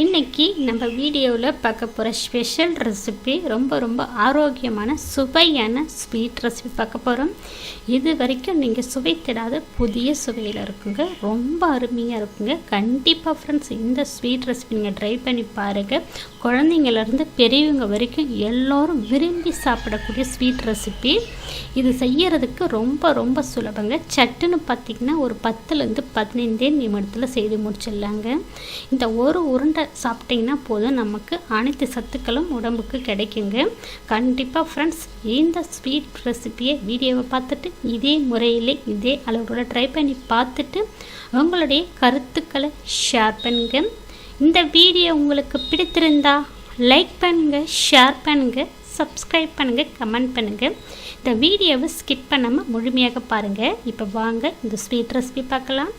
இன்றைக்கி நம்ம வீடியோவில் பார்க்க போகிற ஸ்பெஷல் ரெசிபி ரொம்ப ரொம்ப ஆரோக்கியமான சுவையான ஸ்வீட் ரெசிபி பார்க்க போகிறோம் இது வரைக்கும் நீங்கள் சுவைத்திடாத புதிய சுவையில் இருக்குங்க. ரொம்ப அருமையாக இருக்குங்க. கண்டிப்பாக ஃப்ரெண்ட்ஸ் இந்த ஸ்வீட் ரெசிபி நீங்கள் ட்ரை பண்ணி பாருங்கள் குழந்தைங்கள்லேருந்து பெரியவங்க வரைக்கும் எல்லோரும் விரும்பி சாப்பிடக்கூடிய ஸ்வீட் ரெசிபி இது செய்யறதுக்கு ரொம்ப ரொம்ப சுலபங்க. சட்டுன்னு பார்த்திங்கன்னா ஒரு பத்துலேருந்து பதினைந்தே நிமிடத்தில் செய்து முடிச்சிடலாங்க. இந்த ஒரு உருண்டை சாப்பிட்டிங்கன்னா போதும். நமக்கு அனைத்து சத்துக்களும் உடம்புக்கு கிடைக்குங்க. கண்டிப்பாக ஃப்ரெண்ட்ஸ் இந்த ஸ்வீட் ரெசிப்பியை வீடியோவை பார்த்துட்டு இதே முறையில் இதே அளவோட ட்ரை பண்ணி பார்த்துட்டு உங்களுடைய கருத்துக்களை ஷேர் பண்ணுங்க. இந்த வீடியோ உங்களுக்கு பிடித்திருந்தா லைக் பண்ணுங்கள் ஷேர் பண்ணுங்கள் சப்ஸ்கிரைப் பண்ணுங்கள் கமெண்ட் பண்ணுங்கள் இந்த வீடியோவை ஸ்கிப் பண்ணாமல் முழுமையாக பாருங்கள் இப்போ வாங்க இந்த ஸ்வீட் ரெசிபி பார்க்கலாம்.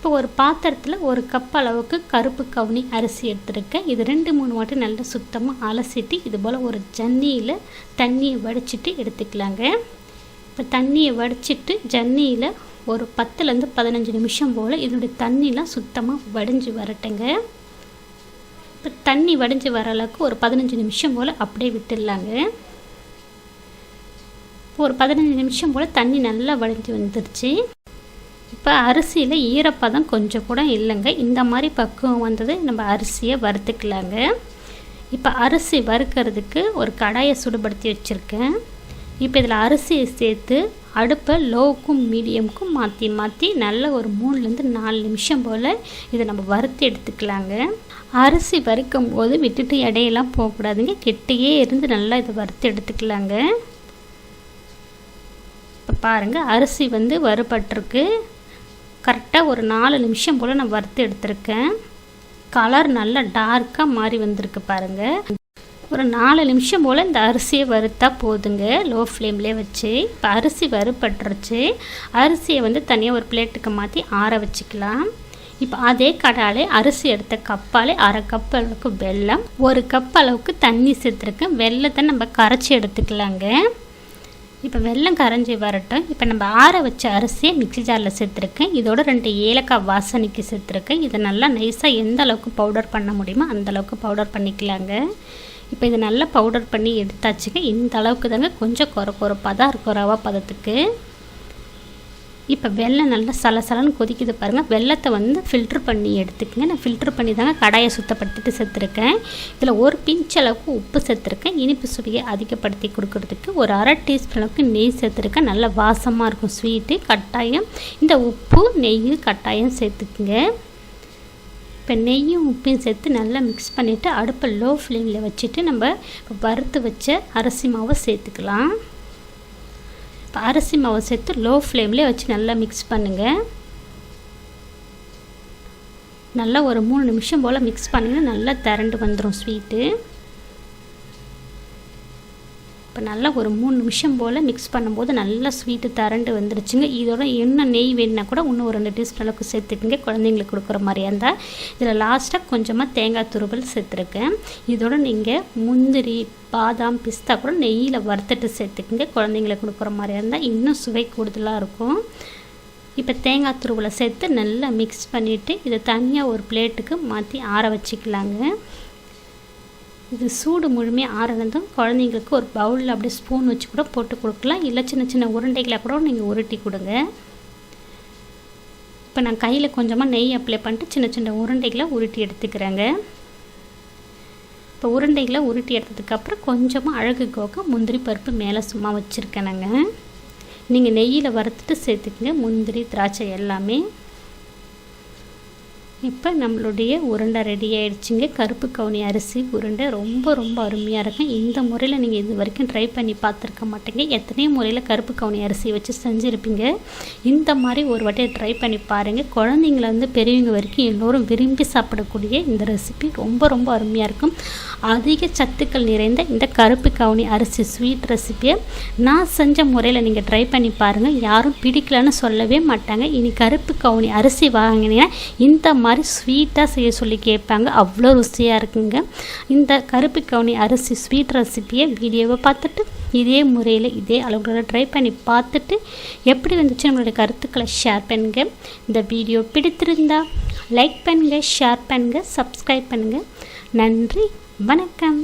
இப்போ ஒரு பாத்திரத்தில் ஒரு கப் அளவுக்கு கருப்பு கவுனி அரிசி எடுத்துருக்கேன். இது ரெண்டு மூணு வாட்டி நல்லா சுத்தமாக அலசிட்டு இது போல் ஒரு ஜன்னியில் தண்ணியை வடிச்சிட்டு எடுத்துக்கலாங்க. இப்போ தண்ணியை வடிச்சிட்டு ஜன்னியில் ஒரு பத்துலேருந்து பதினஞ்சு நிமிஷம் போல் இதனுடைய தண்ணிலாம் சுத்தமாக வடிஞ்சு வரட்டுங்க. இப்போ தண்ணி வடிஞ்சு வர அளவுக்கு ஒரு பதினஞ்சு நிமிஷம் போல் அப்படியே விட்டுடலாங்க. ஒரு பதினஞ்சு நிமிஷம் போல் தண்ணி நல்லா வடிஞ்சு வந்துருச்சு. இப்போ அரிசியில் ஈரப்பதம் கொஞ்சம் கூட இல்லைங்க. இந்த மாதிரி பக்குவம் வந்தது நம்ம அரிசியை வறுத்துக்கலாங்க. இப்போ அரிசி வறுக்கிறதுக்கு ஒரு கடாயை சுடுபடுத்தி வச்சுருக்கேன். இப்போ இதில் அரிசியை சேர்த்து அடுப்பை லோவுக்கும் மீடியமுக்கும் மாற்றி மாற்றி நல்ல ஒரு மூணுலேருந்து நாலு நிமிஷம் போல் இதை நம்ம வறுத்து எடுத்துக்கலாங்க. அரிசி வறுக்கும் போது விட்டுட்டு இடையெல்லாம் போகக்கூடாதுங்க. கெட்டியே இருந்து நல்லா இதை வறுத்து எடுத்துக்கலாங்க. இப்போ பாருங்கள் அரிசி வந்து வறுபட்டிருக்கு. கரெக்டாக ஒரு நாலு நிமிஷம் போல் நான் வறுத்து எடுத்திருக்கேன். கலர் நல்லா டார்க்காக மாறி வந்திருக்கு பாருங்கள் ஒரு நாலு நிமிஷம் போல் இந்த அரிசியை வறுத்தா போதுங்க. லோ ஃப்ளேம்லேயே வச்சு. இப்போ அரிசி வறுப்பட்டுருச்சு அரிசியை வந்து தனியாக ஒரு பிளேட்டுக்கு மாற்றி ஆற வச்சுக்கலாம். இப்போ அதே கடாலே அரிசி எடுத்த கப்பாலே அரை கப் அளவுக்கு வெல்லம் ஒரு கப் அளவுக்கு தண்ணி சேர்த்துருக்கேன். வெள்ளத்தை நம்ம கரைச்சி எடுத்துக்கலாங்க. இப்போ வெள்ளம் கரைஞ்சி வரட்டும். இப்போ நம்ம ஆற வச்ச அரிசியை மிக்சி ஜாரில் சேர்த்துருக்கேன். இதோட ரெண்டு ஏலக்காய் வாசனைக்கு சேர்த்துருக்கேன். இதை நல்லா நைஸாக எந்த அளவுக்கு பவுடர் பண்ண முடியுமோ அந்த அளவுக்கு பவுடர் பண்ணிக்கலாங்க. இப்போ இதை நல்லா பவுடர் பண்ணி எடுத்தாச்சுங்க. இந்த அளவுக்கு தாங்க கொஞ்சம் குறை குறைப்பாக தான் இருக்கும் ரவா பதத்துக்கு. இப்போ வெள்ளம் நல்லா சலசலன்னு கொதிக்குது பாருங்கள் வெள்ளத்தை வந்து ஃபில்ட்ரு பண்ணி எடுத்துக்கங்க. நான் ஃபில்ட்ரு பண்ணி தாங்க கடாயை சுத்தப்படுத்திட்டு சேர்த்துருக்கேன் இதில் ஒரு பிஞ்ச் அளவுக்கு உப்பு சேர்த்துருக்கேன் இனிப்பு சுவையை அதிகப்படுத்தி கொடுக்கறதுக்கு ஒரு அரை டீஸ்பூன் அளவுக்கு நெய் சேர்த்துருக்கேன். நல்ல வாசமாக இருக்கும் ஸ்வீட்டு கட்டாயம். இந்த உப்பு நெய் கட்டாயம் சேர்த்துக்குங்க. இப்போ நெய்யும் உப்பையும் சேர்த்து நல்லா மிக்ஸ் பண்ணிவிட்டு அடுப்பை லோ ஃப்ளேமில் வச்சுட்டு நம்ம வறுத்து வச்ச அரிசி மாவை சேர்த்துக்கலாம். அரிசி மாவை சேர்த்து லோ ஃப்ளேம்லேயே வச்சு நல்லா மிக்ஸ் பண்ணுங்கள் நல்லா ஒரு மூணு நிமிஷம் போல் மிக்ஸ் பண்ணுங்கள் நல்லா திரண்டு வந்துடும் ஸ்வீட்டு இப்போ நல்லா ஒரு மூணு நிமிஷம் போல் மிக்ஸ் பண்ணும்போது நல்லா ஸ்வீட்டு தரண்டு வந்துருச்சுங்க. இதோட இன்னும் நெய் வேணுன்னா கூட இன்னும் ஒரு ரெண்டு டீஸ்பூன் அளவுக்கு சேர்த்துக்குங்க. குழந்தைங்களுக்கு கொடுக்குற மாதிரியா இருந்தால் இதில் லாஸ்ட்டாக கொஞ்சமாக தேங்காய் துருவல் சேர்த்துருக்கேன். இதோட நீங்கள் முந்திரி பாதாம் பிஸ்தா கூட நெய்யில் வறுத்துட்டு சேர்த்துக்குங்க. குழந்தைங்களுக்கு கொடுக்குற மாதிரியா இருந்தால் இன்னும் சுவை கூடுதலாக இருக்கும். இப்போ தேங்காய் துருவலை சேர்த்து நல்லா மிக்ஸ் பண்ணிவிட்டு இதை தனியாக ஒரு பிளேட்டுக்கு மாற்றி ஆற வச்சுக்கலாங்க. இது சூடு முழுமையாக ஆறினதும் குழந்தைங்களுக்கு ஒரு பவுலில் அப்படியே ஸ்பூன் வச்சு கூட போட்டு கொடுக்கலாம். இல்லை சின்ன சின்ன உருண்டைகளாக கூட நீங்கள் உருட்டி கொடுங்க. இப்போ நான் கையில் கொஞ்சமாக நெய் அப்ளை பண்ணிட்டு சின்ன சின்ன உருண்டைகளை உருட்டி எடுத்துக்கிறேங்க. இப்போ உருண்டைகளை உருட்டி எடுத்ததுக்கப்புறம் கொஞ்சமாக அழகுக்காக முந்திரி பருப்பு மேலே சும்மா வச்சுருக்கேனுங்க. நீங்கள் நெய்யில் வறுத்துட்டு சேர்த்துக்குங்க. முந்திரி திராட்சை எல்லாமே. இப்போ நம்மளுடைய உருண்டை ரெடி ஆகிடுச்சிங்க கருப்பு கவுனி அரிசி உருண்டை ரொம்ப ரொம்ப அருமையாக இருக்கும் இந்த முறையில் நீங்கள் இது வரைக்கும் ட்ரை பண்ணி பார்த்துருக்க மாட்டேங்க. எத்தனையோ முறையில் கருப்பு கவுனி அரிசி வச்சு செஞ்சுருப்பீங்க. இந்த மாதிரி ஒரு வாட்டி ட்ரை பண்ணி பாருங்கள் குழந்தைங்கள பெரியவங்க வரைக்கும் எல்லோரும் விரும்பி சாப்பிடக்கூடிய இந்த ரெசிபி ரொம்ப ரொம்ப அருமையாக இருக்கும். அதிக சத்துக்கள் நிறைந்த இந்த கருப்பு கவுனி அரிசி ஸ்வீட் ரெசிப்பியை நான் செஞ்ச முறையில் நீங்கள் ட்ரை பண்ணி பாருங்கள் யாரும் பிடிக்கலன்னு சொல்லவே மாட்டாங்க. இனி கருப்பு கவுனி அரிசி வாங்கினீங்கன்னா இந்த மாதிரி மாதிரி ஸ்வீட்டாக செய்ய சொல்லி கேட்பாங்க. அவ்வளோ ருசியாக இருக்குங்க. இந்த கருப்பு கவுனி அரிசி ஸ்வீட் ரெசிப்பியை வீடியோவை பார்த்துட்டு இதே முறையில் இதே அளவுகளோட ட்ரை பண்ணி பார்த்துட்டு எப்படி வந்துச்சு நம்மளுடைய கருத்துக்களை ஷேர் பண்ணுங்கள் இந்த வீடியோ பிடித்திருந்தா லைக் பண்ணுங்கள் ஷேர் பண்ணுங்கள் சப்ஸ்கிரைப் பண்ணுங்கள் நன்றி வணக்கம்.